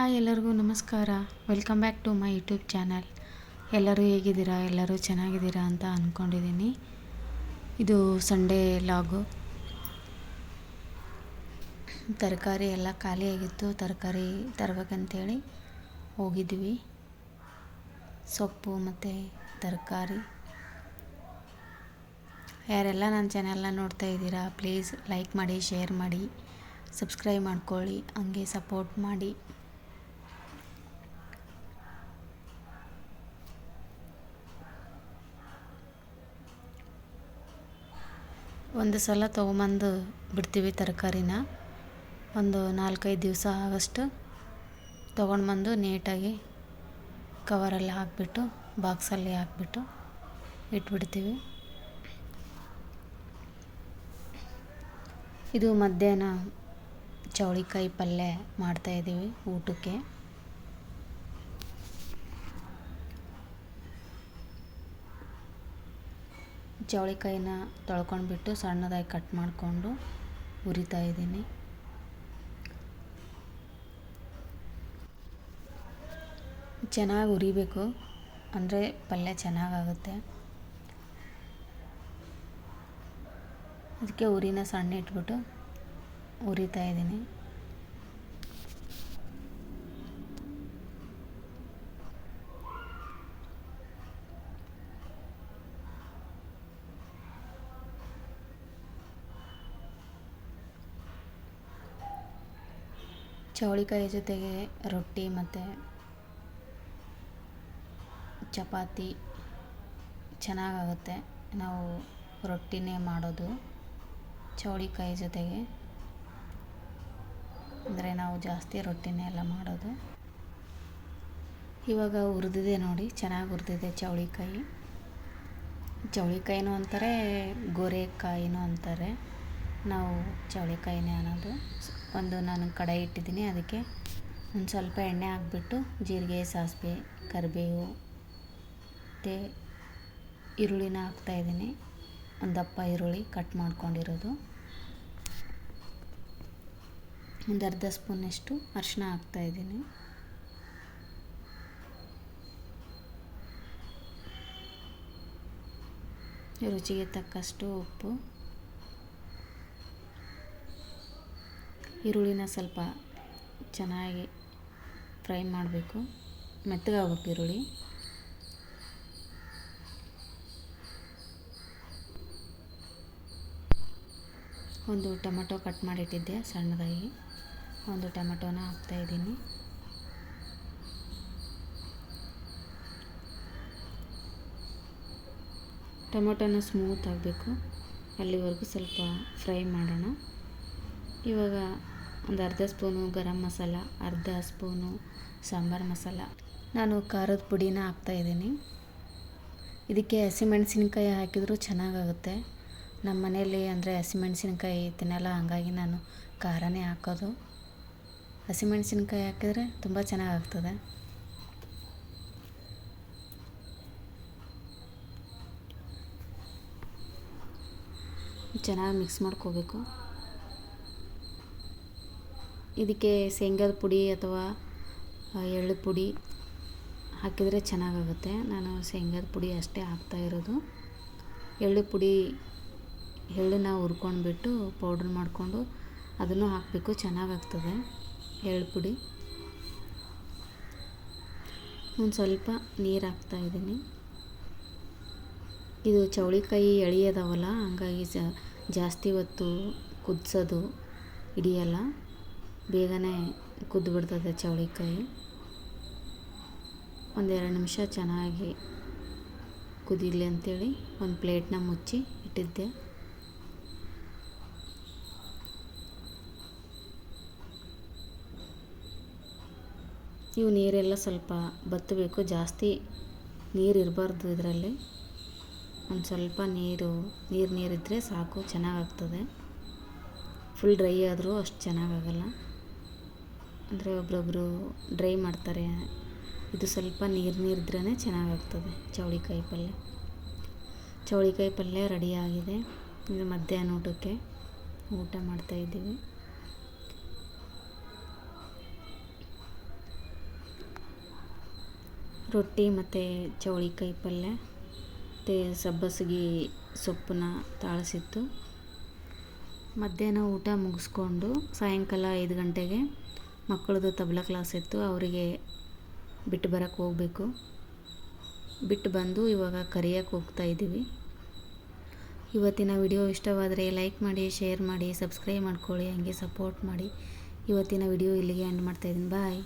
Hi ಎಲ್ಲರಿಗೂ ನಮಸ್ಕಾರ. Welcome back to my YouTube channel ಎಲ್ಲರೂ ಹೇಗಿದ್ದೀರಾ? ಎಲ್ಲರೂ ಚೆನ್ನಾಗಿದ್ದೀರಾ ಅಂತ ಅಂದ್ಕೊಂಡಿದ್ದೀನಿ ಇದು ಸಂಡೇ ಲಾಗು ತರಕಾರಿ ಎಲ್ಲ ಖಾಲಿಯಾಗಿತ್ತು ತರಕಾರಿ ತರಬೇಕಂತೇಳಿ ಹೋಗಿದ್ವಿ. ಸೊಪ್ಪು ಮತ್ತು ತರಕಾರಿ. ಯಾರೆಲ್ಲ ನನ್ನ ಚಾನೆಲ್ನ ನೋಡ್ತಾ ಇದ್ದೀರಾ ಪ್ಲೀಸ್ ಲೈಕ್ ಮಾಡಿ ಶೇರ್ ಮಾಡಿ ಸಬ್ಸ್ಕ್ರೈಬ್ ಮಾಡ್ಕೊಳ್ಳಿ, ಹಂಗೆ ಸಪೋರ್ಟ್ ಮಾಡಿ. ಒಂದು ಸಲ ತೊಗೊಂಬಂದು ಬಿಡ್ತೀವಿ ತರಕಾರಿನ. ಒಂದು ನಾಲ್ಕೈದು ದಿವಸ ಆಗಷ್ಟು ತೊಗೊಂಡು ಬಂದು ನೀಟಾಗಿ ಕವರಲ್ಲಿ ಹಾಕಿಬಿಟ್ಟು, ಬಾಕ್ಸಲ್ಲಿ ಹಾಕಿಬಿಟ್ಟು ಇಟ್ಬಿಡ್ತೀವಿ. ಇದು ಮಧ್ಯಾಹ್ನ ಚೌಳಿಕಾಯಿ ಪಲ್ಯ ಮಾಡ್ತಾಯಿದ್ದೀವಿ ಊಟಕ್ಕೆ. ಚೌಳಿಕಾಯಿನ ತೊಳ್ಕೊಂಡ್ಬಿಟ್ಟು ಸಣ್ಣದಾಗಿ ಕಟ್ ಮಾಡಿಕೊಂಡು ಹುರಿತಾ ಇದ್ದೀನಿ. ಚೆನ್ನಾಗಿ ಹುರಿಬೇಕು ಅಂದರೆ ಪಲ್ಯ ಚೆನ್ನಾಗಾಗುತ್ತೆ. ಅದಕ್ಕೆ ಉರಿನ ಸಣ್ಣ ಇಟ್ಬಿಟ್ಟು ಉರಿತಾ ಇದ್ದೀನಿ. ಚೌಳಿಕಾಯಿ ಜೊತೆಗೆ ರೊಟ್ಟಿ ಮತ್ತು ಚಪಾತಿ ಚೆನ್ನಾಗಾಗುತ್ತೆ. ನಾವು ರೊಟ್ಟಿನೇ ಮಾಡೋದು. ಚೌಳಿಕಾಯಿ ಜೊತೆಗೆ. ಅಂದರೆ ನಾವು ಜಾಸ್ತಿ ರೊಟ್ಟಿನೇ ಎಲ್ಲ ಮಾಡೋದು. ಇವಾಗ ಹುರಿದಿದೆ ನೋಡಿ, ಚೆನ್ನಾಗಿ ಹುರಿದಿದೆ ಚೌಳಿಕಾಯಿ. ಚೌಳಿಕಾಯಿನೂ ಅಂತಾರೆ, ಗೋರೆಕಾಯಿನೂ ಅಂತಾರೆ. ನಾವು ಚೌಳಿಕಾಯಿನೇ ಅನ್ನೋದು. ಒಂದು ನಾನು ಕಡಾಯಿ ಇಟ್ಟಿದ್ದೀನಿ. ಅದಕ್ಕೆ ಒಂದು ಸ್ವಲ್ಪ ಎಣ್ಣೆ ಹಾಕ್ಬಿಟ್ಟು ಜೀರಿಗೆ, ಸಾಸಿವೆ, ಕರಿಬೇವು, ಮತ್ತು ಈರುಳ್ಳಿನ ಹಾಕ್ತಾಯಿದ್ದೀನಿ ಒಂದು ದಪ್ಪ ಈರುಳ್ಳಿ ಕಟ್ ಮಾಡ್ಕೊಂಡಿರೋದು. ಒಂದು ಅರ್ಧ ಸ್ಪೂನಷ್ಟು ಅರಿಶಿನ ಹಾಕ್ತಾಯಿದ್ದೀನಿ ರುಚಿಗೆ ತಕ್ಕಷ್ಟು ಉಪ್ಪು. ಈರುಳ್ಳಿನ ಸ್ವಲ್ಪ ಚೆನ್ನಾಗಿ ಫ್ರೈ ಮಾಡಬೇಕು. ಮೆತ್ತಗಾಗಬೇಕು ಈರುಳ್ಳಿ. ಒಂದು ಟೊಮೆಟೊ ಕಟ್ ಮಾಡಿಟ್ಟಿದ್ದೆ ಸಣ್ಣದಾಗಿ. ಒಂದು ಟೊಮೆಟೊನ ಹಾಕ್ತಾಯಿದ್ದೀನಿ ಟೊಮೆಟೊನ ಸ್ಮೂತ್ ಆಗಬೇಕು. ಅಲ್ಲಿವರೆಗೂ ಸ್ವಲ್ಪ ಫ್ರೈ ಮಾಡೋಣ. ಇವಾಗ ಒಂದು ಅರ್ಧ ಸ್ಪೂನು ಗರಂ ಮಸಾಲ, ಅರ್ಧ ಸ್ಪೂನು ಸಾಂಬಾರು ಮಸಾಲ. ನಾನು ಖಾರದ ಪುಡಿನ ಹಾಕ್ತಾಯಿದ್ದೀನಿ ಇದಕ್ಕೆ ಹಸಿಮೆಣಸಿನ್ಕಾಯಿ ಹಾಕಿದರೂ ಚೆನ್ನಾಗಾಗುತ್ತೆ. ನಮ್ಮ ಮನೆಯಲ್ಲಿ ಅಂದರೆ ಹಸಿಮೆಣಸಿನ್ಕಾಯಿ ತಿನ್ನಲ್ಲ, ಹಾಗಾಗಿ ನಾನು ಖಾರನೇ ಹಾಕೋದು. ಹಸಿಮೆಣಸಿನ್ಕಾಯಿ ಹಾಕಿದರೆ ತುಂಬ ಚೆನ್ನಾಗಾಗ್ತದೆ. ಚೆನ್ನಾಗಿ ಮಿಕ್ಸ್ ಮಾಡ್ಕೋಬೇಕು. ಇದಕ್ಕೆ ಶೇಂಗದ ಪುಡಿ ಅಥವಾ ಎಳ್ಳು ಪುಡಿ ಹಾಕಿದರೆ ಚೆನ್ನಾಗಾಗುತ್ತೆ. ನಾನು ಶೇಂಗಾದ ಪುಡಿ ಅಷ್ಟೇ ಹಾಕ್ತಾ ಇರೋದು. ಎಳ್ಳು ಪುಡಿ ಎಳ್ಳನ್ನ ಹುರ್ಕೊಂಡ್ಬಿಟ್ಟು ಪೌಡ್ರ್ ಮಾಡಿಕೊಂಡು ಅದನ್ನು ಹಾಕಬೇಕು, ಚೆನ್ನಾಗಾಗ್ತದೆ ಎಳ್ಳು ಪುಡಿ. ಒಂದು ಸ್ವಲ್ಪ ನೀರು ಹಾಕ್ತಾಯಿದ್ದೀನಿ ಇದು ಚೌಳಿಕಾಯಿ ಎಳೆಯದವಲ್ಲ, ಹಂಗಾಗಿ ಜಾಸ್ತಿ ಹೊತ್ತು ಕುದಿಸೋದು ಹಿಡಿಯಲ್ಲ. ಬೇಗನೆ ಕುದ್ದು ಬಿಡ್ತದೆ ಚೌಳಿಕಾಯಿ ಒಂದೆರಡು ನಿಮಿಷ ಚೆನ್ನಾಗಿ ಕುದಿಲಿ ಅಂಥೇಳಿ ಒಂದು ಪ್ಲೇಟ್ನ ಮುಚ್ಚಿ ಇಟ್ಟಿದ್ದೆ. ಇವು ನೀರೆಲ್ಲ ಸ್ವಲ್ಪ ಬತ್ತಬೇಕು, ಜಾಸ್ತಿ ನೀರು ಇರಬಾರ್ದು ಇದರಲ್ಲಿ. ಒಂದು ಸ್ವಲ್ಪ ನೀರು ನೀರು ನೀರಿದ್ದರೆ ಸಾಕು, ಚೆನ್ನಾಗಾಗ್ತದೆ. ಫುಲ್ ಡ್ರೈ ಆದರೂ ಅಷ್ಟು ಚೆನ್ನಾಗಾಗಲ್ಲ. ಅಂದರೆ ಒಬ್ರೊಬ್ಬರು ಡ್ರೈ ಮಾಡ್ತಾರೆ. ಇದು ಸ್ವಲ್ಪ ನೀರು ನೀರಿದ್ರೇ ಚೆನ್ನಾಗಾಗ್ತದೆ ಚೌಳಿಕಾಯಿ ಪಲ್ಯ. ಚೌಳಿಕಾಯಿ ಪಲ್ಯ ರೆಡಿಯಾಗಿದೆ ಇದು ಮಧ್ಯಾಹ್ನ ಊಟಕ್ಕೆ ಊಟ ಮಾಡ್ತಾಯಿದ್ದೀವಿ ರೊಟ್ಟಿ ಮತ್ತು ಚೌಳಿಕಾಯಿ ಪಲ್ಯ. ಮತ್ತು ಸಬ್ಬಸಿಗೆ ಸೊಪ್ಪನ್ನ ತಾಳಿಸಿತ್ತು. ಮಧ್ಯಾಹ್ನ ಊಟ ಮುಗಿಸ್ಕೊಂಡು ಸಾಯಂಕಾಲ ಐದು ಗಂಟೆಗೆ ಮಕ್ಕಳದು ತಬಲ ಕ್ಲಾಸ್ ಇತ್ತು, ಅವರಿಗೆ ಬಿಟ್ಟು ಬರೋಕ್ಕೆ ಹೋಗಬೇಕು. ಬಿಟ್ಟು ಬಂದು ಇವಾಗ ಕರಿಯಕ್ಕೆ ಹೋಗ್ತಾ ಇದ್ದೀವಿ. ಇವತ್ತಿನ ವಿಡಿಯೋ ಇಷ್ಟವಾದರೆ ಲೈಕ್ ಮಾಡಿ, ಶೇರ್ ಮಾಡಿ, ಸಬ್ಸ್ಕ್ರೈಬ್ ಮಾಡ್ಕೊಳ್ಳಿ, ಹಂಗೆ ಸಪೋರ್ಟ್ ಮಾಡಿ. ಇವತ್ತಿನ ವಿಡಿಯೋ ಇಲ್ಲಿಗೆ ಎಂಡ್ ಮಾಡ್ತಾಯಿದ್ದೀನಿ ಬಾಯ್.